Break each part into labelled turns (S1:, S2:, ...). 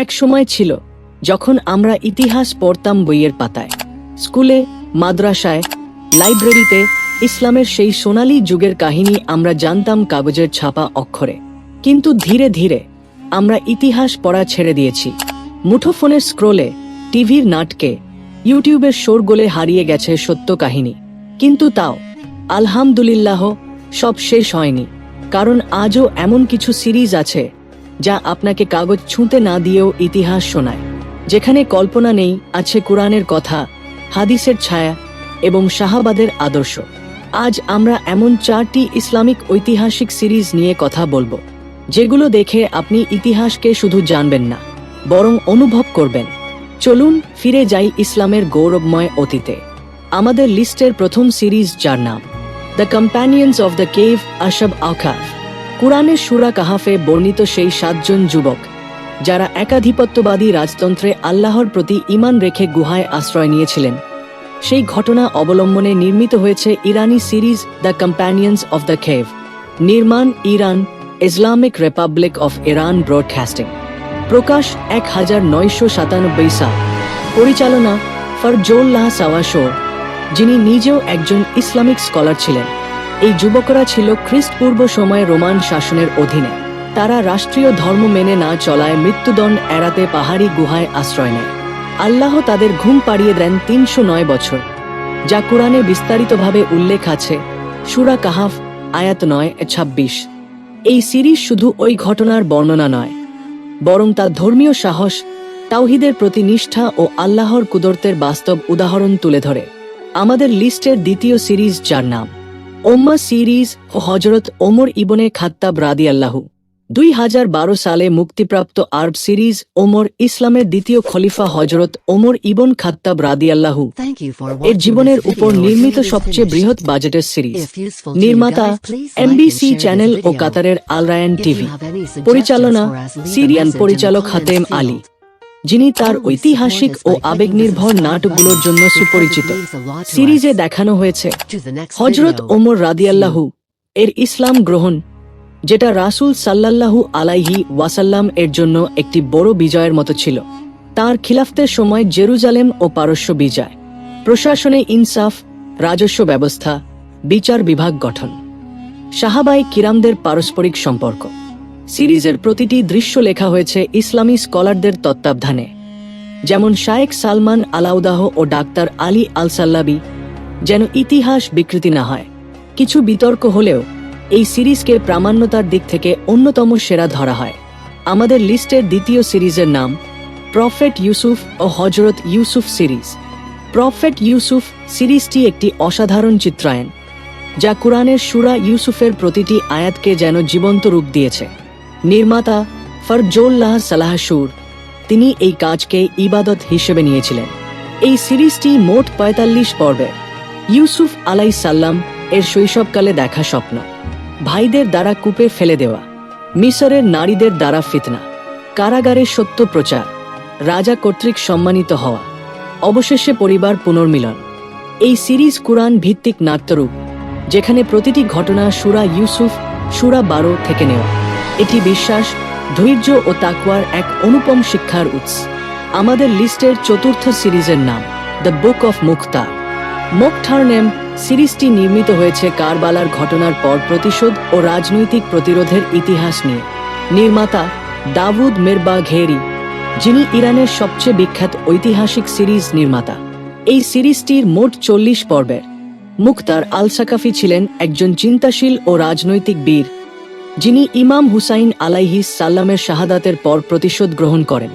S1: এক সময় ছিল, যখন আমরা ইতিহাস পড়তাম বইয়ের পাতায়। স্কুলে, মাদ্রাসায়, লাইব্রেরিতে ইসলামের সেই সোনালী যুগের কাহিনী আমরা জানতাম কাগজের ছাপা অক্ষরে। কিন্তু ধীরে ধীরে আমরা ইতিহাস পড়া ছেড়ে দিয়েছি। মুঠোফোনের স্ক্রোলে, টিভির নাটকে, ইউটিউবের শোরগোলে হারিয়ে গেছে সত্য কাহিনী। কিন্তু তাও, আলহামদুলিল্লাহ, সব শেষ হয়নি। কারণ আজও এমন কিছু সিরিজ আছে যা আপনাকে কাগজ ছুঁতে না দিয়েও ইতিহাস শোনায়। যেখানে কল্পনা নেই, আছে কোরআনের কথা, হাদিসের ছায়া এবং শাহাবাদের আদর্শ। আজ আমরা এমন চারটি ইসলামিক ঐতিহাসিক সিরিজ নিয়ে কথা বলব, যেগুলো দেখে আপনি ইতিহাসকে শুধু জানবেন না, বরং অনুভব করবেন। চলুন ফিরে যাই ইসলামের গৌরবময় অতীতে। আমাদের লিস্টের প্রথম সিরিজ যার নাম, the companions of the cave আশব আখাফ কুরআনের সুরা কাহাফে বর্ণিত সেই সাতজন যুবক, যারা একাধিপত্যবাদী রাজতন্ত্রে আল্লাহর প্রতি ঈমান রেখে গুহায় আশ্রয় নিয়েছিলেন। সেই ঘটনা অবলম্বনে নির্মিত হয়েছে ইরানি series the companions of the cave, নির্মাণ Iran, Islamic Republic of Iran Broadcasting. প্রকাশ এক হাজার নয়শো সাতানব্বই সাল। পরিচালনা ফরজোল্লাহ সাওয়াশোর যিনি নিজেও একজন ইসলামিক স্কলার ছিলেন। এই যুবকরা ছিল খ্রিস্টপূর্ব সময়ে রোমান শাসনের অধীনে। তারা রাষ্ট্রীয় ধর্ম মেনে না চলায় মৃত্যুদণ্ড এড়াতে পাহাড়ি গুহায় আশ্রয় নেয়। আল্লাহ তাদের ঘুম পাড়িয়ে দেন তিনশো নয় বছর। যা কোরআনে বিস্তারিতভাবে উল্লেখ আছে, সুরা কাহাফ, আয়াত নয়, ছাব্বিশ। এই সিরিজ শুধু ওই ঘটনার বর্ণনা নয়, বরং তার ধর্মীয় সাহস, তাওহিদের প্রতি নিষ্ঠা ও আল্লাহর কুদরতের বাস্তব উদাহরণ তুলে ধরে। আমাদের লিস্টের দ্বিতীয় সিরিজ যার নাম ওম্মা সিরিজ ও হজরত ওমর ইবনে খাত্তাব রাদি আল্লাহু দুই হাজার বারো সালে মুক্তিপ্রাপ্ত আরব সিরিজ ওমর ইসলামের দ্বিতীয় খলিফা হজরত ওমর ইবন খাত্তাব রাদি আল্লাহু এর জীবনের উপর নির্মিত সবচেয়ে বৃহৎ বাজেটের সিরিজ নির্মাতা এমবিসি চ্যানেল ও কাতারের আলরায়ান টিভি। পরিচালনা সিরিয়ান পরিচালক হাতেম আলী। যিনি তার ঐতিহাসিক ও আবেগনির্ভর নাটকগুলোর জন্য সুপরিচিত। সিরিজে দেখানো হয়েছে হজরত ওমর রাদিয়াল্লাহু এর ইসলাম গ্রহণ, যেটা রাসূল সাল্লাল্লাহু আলাইহি ওয়াসাল্লাম এর জন্য একটি বড় বিজয়ের মতো ছিল। তার খিলাফতের সময় জেরুজালেম ও পারস্য বিজয়, প্রশাসনে ইনসাফ, রাজস্ব ব্যবস্থা, বিচার বিভাগ গঠন সাহাবাই কিরামদের পারস্পরিক সম্পর্ক। সিরিজের প্রতিটি দৃশ্য লেখা হয়েছে ইসলামী স্কলারদের তত্ত্বাবধানে। যেমন শায়েক সালমান আলাউদাহ ও ডাক্তার আলী আল সাল্লাবি যেন ইতিহাস বিকৃতি না হয়। কিছু বিতর্ক হলেও এই সিরিজকে প্রামাণ্যতার দিক থেকে অন্যতম সেরা ধরা হয়। আমাদের লিস্টের দ্বিতীয় সিরিজের নাম প্রফেট ইউসুফ ও হজরত ইউসুফ সিরিজ। প্রফেট ইউসুফ সিরিজটি একটি অসাধারণ চিত্রায়ন, যা কোরআনের সুরা ইউসুফের প্রতিটি আয়াতকে যেন জীবন্ত রূপ দিয়েছে। নির্মাতা ফরজোল্লাহ সালাহসুর। তিনি এই কাজকে ইবাদত হিসেবে নিয়েছিলেন। এই সিরিজটি মোট পঁয়তাল্লিশ পর্বের ইউসুফ আলাই সাল্লাম এর শৈশবকালে দেখা স্বপ্ন। ভাইদের দ্বারা কূপে ফেলে দেওয়া। মিশরের নারীদের দ্বারা ফিতনা। কারাগারে সত্য প্রচার। রাজা কর্তৃক সম্মানিত হওয়া। অবশেষে পরিবার পুনর্মিলন। এই সিরিজ কুরআন ভিত্তিক নাট্যরূপ, যেখানে প্রতিটি ঘটনা সুরা ইউসুফ, সুরা বারো থেকে নেওয়া। এটি বিশ্বাস, ধৈর্য ও তাকুয়ার এক অনুপম শিক্ষার উৎস। আমাদের লিস্টের চতুর্থ সিরিজের নাম, দ্য বুক অফ মুক্তা। মোকঠারনেম সিরিজটি নির্মিত হয়েছে কারবালার ঘটনার পর প্রতিশোধ ও রাজনৈতিক প্রতিরোধের ইতিহাস নিয়ে। নির্মাতা দাউদ মেরবা ঘেরি, যিনি ইরানের সবচেয়ে বিখ্যাত ঐতিহাসিক সিরিজ নির্মাতা। এই সিরিজটির মোট চল্লিশ পর্বের। মুক্তার আল সাকাফি ছিলেন একজন চিন্তাশীল ও রাজনৈতিক বীর। যিনি ইমাম হুসাইন আলাইহিস সাল্লামের শাহাদাতের পর প্রতিশোধ গ্রহণ করেন।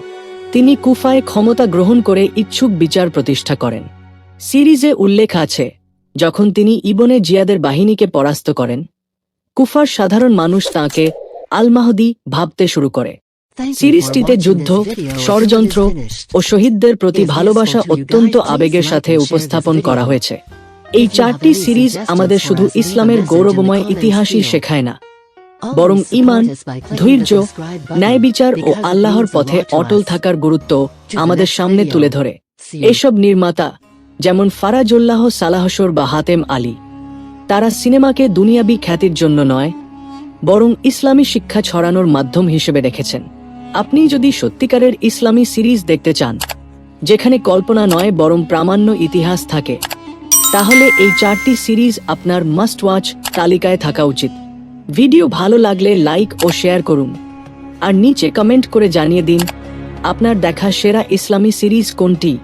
S1: তিনি কুফায় ক্ষমতা গ্রহণ করে ইচ্ছুক বিচার প্রতিষ্ঠা করেন। সিরিজে উল্লেখ আছে, যখন তিনি ইবনে জিয়াদের বাহিনীকে পরাস্ত করেন, কুফার সাধারণ মানুষ তাঁকে আল মাহদি ভাবতে শুরু করে। সিরিজটিতে যুদ্ধ, ষড়যন্ত্র ও শহীদদের প্রতি ভালোবাসা অত্যন্ত আবেগের সাথে উপস্থাপন করা হয়েছে। এই চারটি সিরিজ আমাদের শুধু ইসলামের গৌরবময় ইতিহাসই শেখায় না। বরং ইমান ধৈর্য ন্যায় বিচার ও আল্লাহর পথে অটল থাকার গুরুত্ব আমাদের সামনে তুলে ধরে। এসব নির্মাতা যেমন ফারাজুল্লাহ সালাহসর বা হাতেম আলী তারা সিনেমাকে দুনিয়াবি খ্যাতির জন্য নয় বরং ইসলামী শিক্ষা ছড়ানোর মাধ্যম হিসেবে রেখেছেন আপনি যদি সত্যিকারের ইসলামী সিরিজ দেখতে চান যেখানে কল্পনা নয় বরং প্রামাণ্য ইতিহাস থাকে তাহলে এই চারটি সিরিজ আপনার মাস্ট ওয়াচ তালিকায় থাকা উচিত। ভিডিও ভালো লাগলে লাইক ও শেয়ার করুন। আর নিচে কমেন্ট করে জানিয়ে দিন, আপনার দেখা সেরা ইসলামী সিরিজ কোনটি?